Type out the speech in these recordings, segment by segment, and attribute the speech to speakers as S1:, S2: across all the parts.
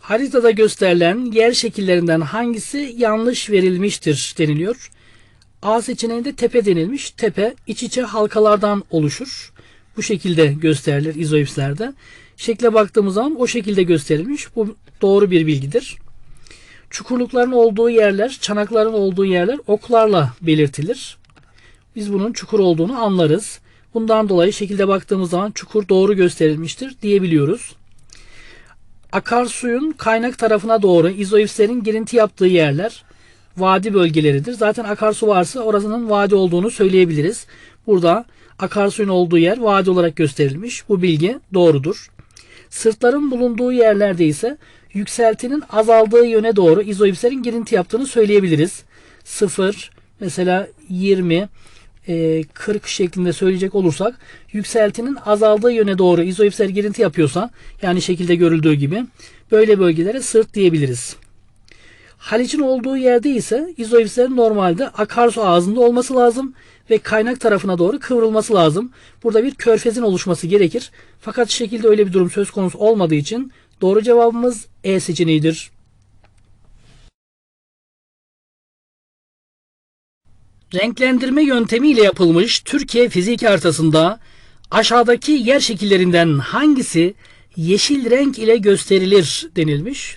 S1: Haritada gösterilen yer şekillerinden hangisi yanlış verilmiştir deniliyor. A seçeneğinde tepe denilmiş. Tepe iç içe halkalardan oluşur. Bu şekilde gösterilir izoipslerde. Şekle baktığımız zaman o şekilde gösterilmiş. Bu doğru bir bilgidir. Çukurlukların olduğu yerler, çanakların olduğu yerler oklarla belirtilir. Biz bunun çukur olduğunu anlarız. Bundan dolayı şekilde baktığımız zaman çukur doğru gösterilmiştir diyebiliyoruz. Akarsuyun kaynak tarafına doğru izoipslerin girinti yaptığı yerler vadi bölgeleridir. Zaten akarsu varsa orasının vadi olduğunu söyleyebiliriz. Burada akarsuyun olduğu yer vadi olarak gösterilmiş. Bu bilgi doğrudur. Sırtların bulunduğu yerlerde ise yükseltinin azaldığı yöne doğru izoipslerin girinti yaptığını söyleyebiliriz. 0 mesela 20 e, 40 şeklinde söyleyecek olursak yükseltinin azaldığı yöne doğru izoipsler girinti yapıyorsa yani şekilde görüldüğü gibi böyle bölgelere sırt diyebiliriz. Haliç'in olduğu yerde ise izoipslerin normalde akarsu ağzında olması lazım ve kaynak tarafına doğru kıvrılması lazım. Burada bir körfezin oluşması gerekir. Fakat şekilde öyle bir durum söz konusu olmadığı için doğru cevabımız E seçeneğidir. Renklendirme yöntemiyle yapılmış Türkiye fizik haritasında aşağıdaki yer şekillerinden hangisi yeşil renk ile gösterilir denilmiş.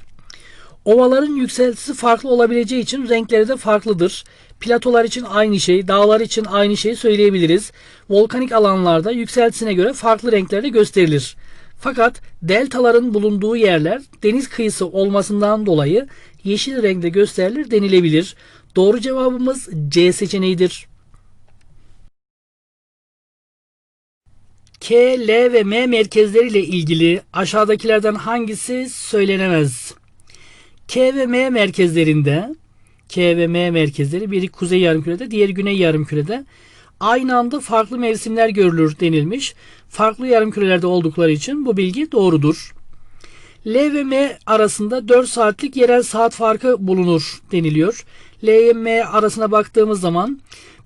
S1: Ovaların yükseltisi farklı olabileceği için renkleri de farklıdır. Platolar için aynı şey, dağlar için aynı şeyi söyleyebiliriz. Volkanik alanlarda yükseltisine göre farklı renklerde gösterilir. Fakat deltaların bulunduğu yerler deniz kıyısı olmasından dolayı yeşil renkte gösterilir denilebilir. Doğru cevabımız C seçeneğidir. K, L ve M merkezleriyle ilgili aşağıdakilerden hangisi söylenemez? K ve M merkezlerinde K ve M merkezleri biri kuzey yarımkürede, diğeri güney yarımkürede aynı anda farklı mevsimler görülür denilmiş. Farklı yarımkürelerde oldukları için bu bilgi doğrudur. L ve M arasında 4 saatlik yerel saat farkı bulunur deniliyor. L ile M arasına baktığımız zaman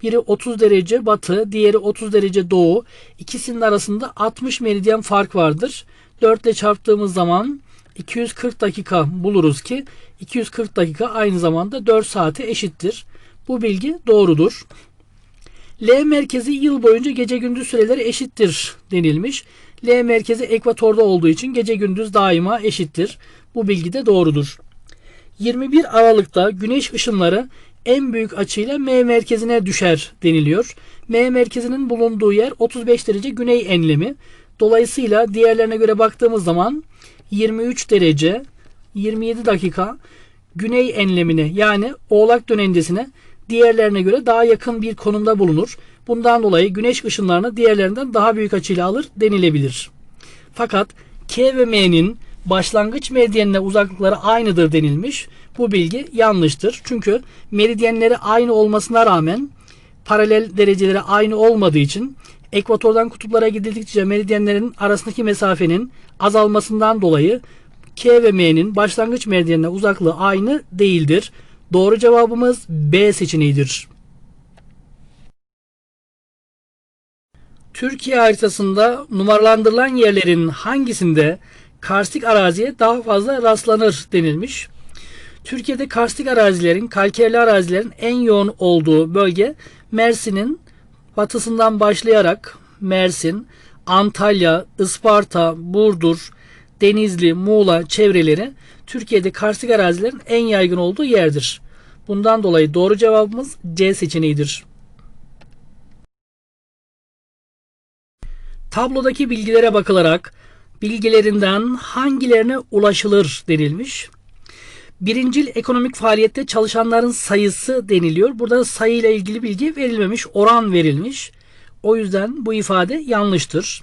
S1: biri 30 derece batı, diğeri 30 derece doğu. İkisinin arasında 60 meridyen fark vardır. 4 ile çarptığımız zaman 240 dakika buluruz ki 240 dakika aynı zamanda 4 saate eşittir. Bu bilgi doğrudur. L merkezi yıl boyunca gece gündüz süreleri eşittir denilmiş. L merkezi ekvatorda olduğu için gece gündüz daima eşittir. Bu bilgi de doğrudur. 21 Aralık'ta güneş ışınları en büyük açıyla M merkezine düşer deniliyor. M merkezinin bulunduğu yer 35 derece güney enlemi. Dolayısıyla diğerlerine göre baktığımız zaman 23 derece 27 dakika güney enlemine yani oğlak dönencesine diğerlerine göre daha yakın bir konumda bulunur. Bundan dolayı güneş ışınlarını diğerlerinden daha büyük açıyla alır denilebilir. Fakat K ve M'nin başlangıç meridyenine uzaklıkları aynıdır denilmiş. Bu bilgi yanlıştır. Çünkü meridyenleri aynı olmasına rağmen paralel dereceleri aynı olmadığı için ekvatordan kutuplara gidildikçe meridyenlerin arasındaki mesafenin azalmasından dolayı K ve M'nin başlangıç meridyenine uzaklığı aynı değildir. Doğru cevabımız B seçeneğidir. Türkiye haritasında numaralandırılan yerlerin hangisinde karstik araziye daha fazla rastlanır denilmiş. Türkiye'de karstik arazilerin, kalkerli arazilerin en yoğun olduğu bölge Mersin'in batısından başlayarak Mersin, Antalya, Isparta, Burdur, Denizli, Muğla çevreleri Türkiye'de karstik arazilerin en yaygın olduğu yerdir. Bundan dolayı doğru cevabımız C seçeneğidir. Tablodaki bilgilere bakılarak bilgilerinden hangilerine ulaşılır denilmiş. Birincil ekonomik faaliyette çalışanların sayısı deniliyor. Burada sayı ile ilgili bilgi verilmemiş, oran verilmiş. O yüzden bu ifade yanlıştır.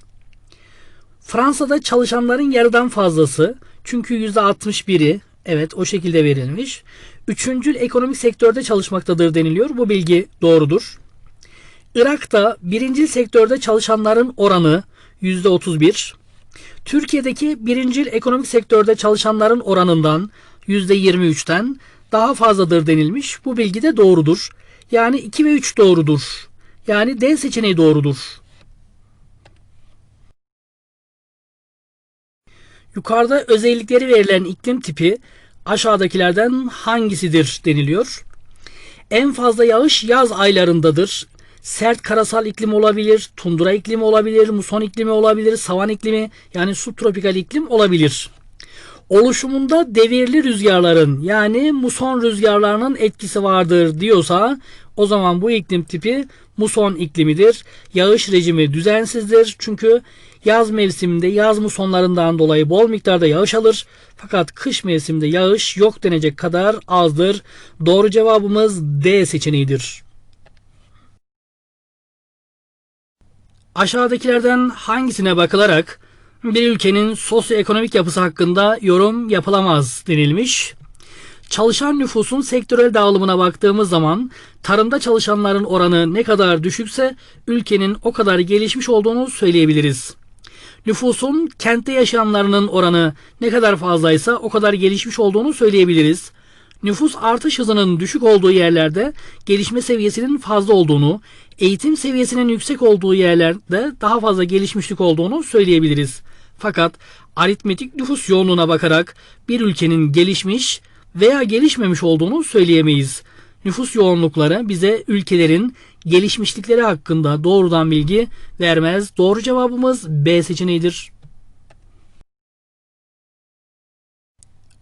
S1: Fransa'da çalışanların yarıdan fazlası çünkü %61'i evet o şekilde verilmiş. Üçüncül ekonomik sektörde çalışmaktadır deniliyor. Bu bilgi doğrudur. Irak'ta birincil sektörde çalışanların oranı %31. Türkiye'deki birincil ekonomik sektörde çalışanların oranından %23'ten daha fazladır denilmiş. Bu bilgi de doğrudur. Yani 2 ve 3 doğrudur. Yani D seçeneği doğrudur. Yukarıda özellikleri verilen iklim tipi aşağıdakilerden hangisidir deniliyor. En fazla yağış yaz aylarındadır. Sert karasal iklim olabilir, tundra iklimi olabilir, muson iklimi olabilir, savan iklimi yani subtropikal iklim olabilir. Oluşumunda devirli rüzgarların yani muson rüzgarlarının etkisi vardır diyorsa o zaman bu iklim tipi muson iklimidir. Yağış rejimi düzensizdir. Çünkü yaz mevsiminde yaz musonlarından dolayı bol miktarda yağış alır. Fakat kış mevsiminde yağış yok denecek kadar azdır. Doğru cevabımız D seçeneğidir. Aşağıdakilerden hangisine bakılarak bir ülkenin sosyoekonomik yapısı hakkında yorum yapılamaz denilmiş. Çalışan nüfusun sektörel dağılımına baktığımız zaman tarımda çalışanların oranı ne kadar düşükse ülkenin o kadar gelişmiş olduğunu söyleyebiliriz. Nüfusun kentte yaşayanlarının oranı ne kadar fazlaysa o kadar gelişmiş olduğunu söyleyebiliriz. Nüfus artış hızının düşük olduğu yerlerde gelişme seviyesinin fazla olduğunu, eğitim seviyesinin yüksek olduğu yerlerde daha fazla gelişmişlik olduğunu söyleyebiliriz. Fakat aritmetik nüfus yoğunluğuna bakarak bir ülkenin gelişmiş veya gelişmemiş olduğunu söyleyemeyiz. Nüfus yoğunlukları bize ülkelerin gelişmişlikleri hakkında doğrudan bilgi vermez. Doğru cevabımız B seçeneğidir.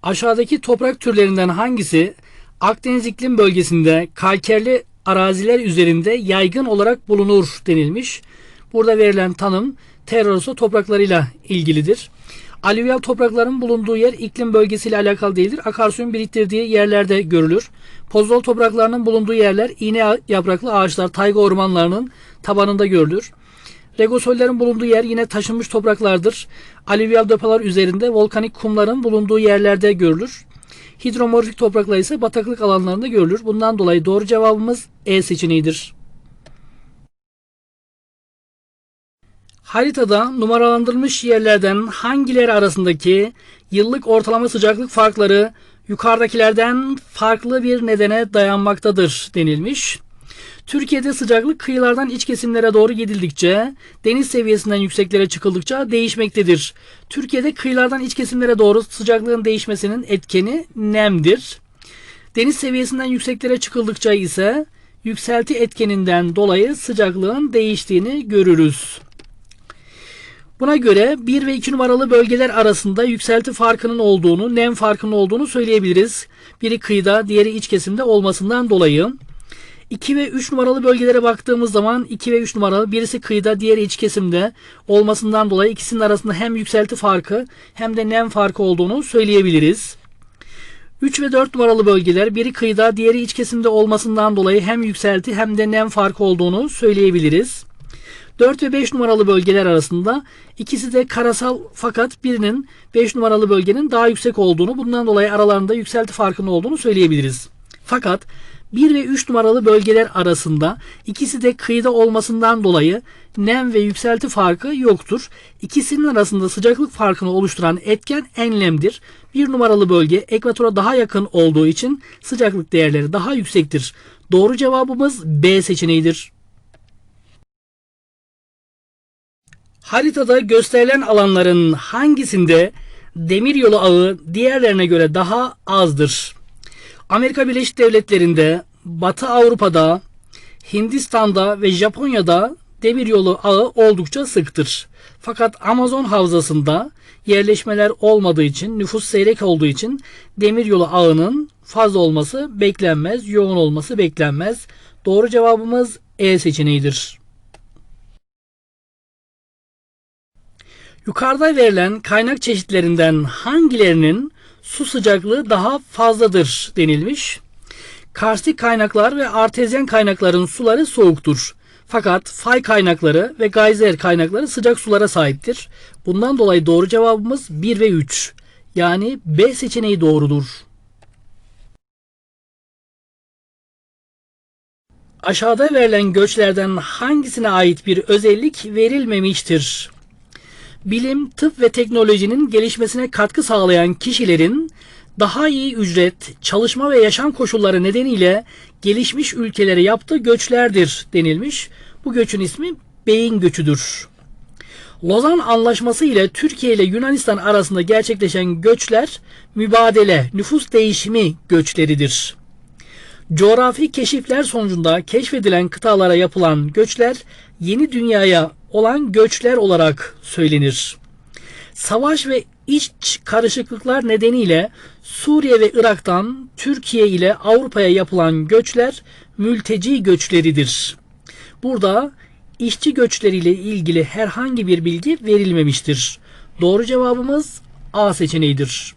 S1: Aşağıdaki toprak türlerinden hangisi Akdeniz iklim bölgesinde kalkerli araziler üzerinde yaygın olarak bulunur denilmiş. Burada verilen tanım terrosu topraklarıyla ilgilidir. Alüvyal toprakların bulunduğu yer iklim bölgesiyle alakalı değildir. Akarsuyun biriktirdiği yerlerde görülür. Pozol topraklarının bulunduğu yerler iğne yapraklı ağaçlar, tayga ormanlarının tabanında görülür. Regosollerin bulunduğu yer yine taşınmış topraklardır. Alüvyal depolar üzerinde volkanik kumların bulunduğu yerlerde görülür. Hidromorfik topraklar ise bataklık alanlarında görülür. Bundan dolayı doğru cevabımız E seçeneğidir. Haritada numaralandırılmış yerlerden hangileri arasındaki yıllık ortalama sıcaklık farkları yukarıdakilerden farklı bir nedene dayanmaktadır denilmiş. Türkiye'de sıcaklık kıyılardan iç kesimlere doğru gidildikçe, deniz seviyesinden yükseklere çıkıldıkça değişmektedir. Türkiye'de kıyılardan iç kesimlere doğru sıcaklığın değişmesinin etkeni nemdir. Deniz seviyesinden yükseklere çıkıldıkça ise yükselti etkeninden dolayı sıcaklığın değiştiğini görürüz. Buna göre 1 ve 2 numaralı bölgeler arasında yükselti farkının olduğunu, nem farkının olduğunu söyleyebiliriz. Biri kıyıda, diğeri iç kesimde olmasından dolayı. 2 ve 3 numaralı bölgelere baktığımız zaman 2 ve 3 numaralı birisi kıyıda diğeri iç kesimde olmasından dolayı ikisinin arasında hem yükselti farkı hem de nem farkı olduğunu söyleyebiliriz. 3 ve 4 numaralı bölgeler biri kıyıda diğeri iç kesimde olmasından dolayı hem yükselti hem de nem farkı olduğunu söyleyebiliriz. 4 ve 5 numaralı bölgeler arasında ikisi de karasal fakat birinin 5 numaralı bölgenin daha yüksek olduğunu bundan dolayı aralarında yükselti farkının olduğunu söyleyebiliriz. Fakat 1 ve 3 numaralı bölgeler arasında ikisi de kıyıda olmasından dolayı nem ve yükselti farkı yoktur. İkisinin arasında sıcaklık farkını oluşturan etken enlemdir. 1 numaralı bölge ekvatora daha yakın olduğu için sıcaklık değerleri daha yüksektir. Doğru cevabımız B seçeneğidir. Haritada gösterilen alanların hangisinde demiryolu ağı diğerlerine göre daha azdır? Amerika Birleşik Devletleri'nde, Batı Avrupa'da, Hindistan'da ve Japonya'da demiryolu ağı oldukça sıktır. Fakat Amazon havzasında yerleşmeler olmadığı için, nüfus seyrek olduğu için demiryolu ağının fazla olması beklenmez, yoğun olması beklenmez. Doğru cevabımız E seçeneğidir. Yukarıda verilen kaynak çeşitlerinden hangilerinin su sıcaklığı daha fazladır denilmiş. Karstik kaynaklar ve artezyen kaynakların suları soğuktur. Fakat fay kaynakları ve geyser kaynakları sıcak sulara sahiptir. Bundan dolayı doğru cevabımız 1 ve 3. Yani B seçeneği doğrudur. Aşağıda verilen göçlerden hangisine ait bir özellik verilmemiştir? Bilim, tıp ve teknolojinin gelişmesine katkı sağlayan kişilerin daha iyi ücret, çalışma ve yaşam koşulları nedeniyle gelişmiş ülkelere yaptığı göçlerdir denilmiş. Bu göçün ismi beyin göçüdür. Lozan Anlaşması ile Türkiye ile Yunanistan arasında gerçekleşen göçler mübadele, nüfus değişimi göçleridir. Coğrafi keşifler sonucunda keşfedilen kıtalara yapılan göçler yeni dünyaya olan göçler olarak söylenir. Savaş ve iç karışıklıklar nedeniyle Suriye ve Irak'tan Türkiye ile Avrupa'ya yapılan göçler mülteci göçleridir. Burada işçi göçleriyle ilgili herhangi bir bilgi verilmemiştir. Doğru cevabımız A seçeneğidir.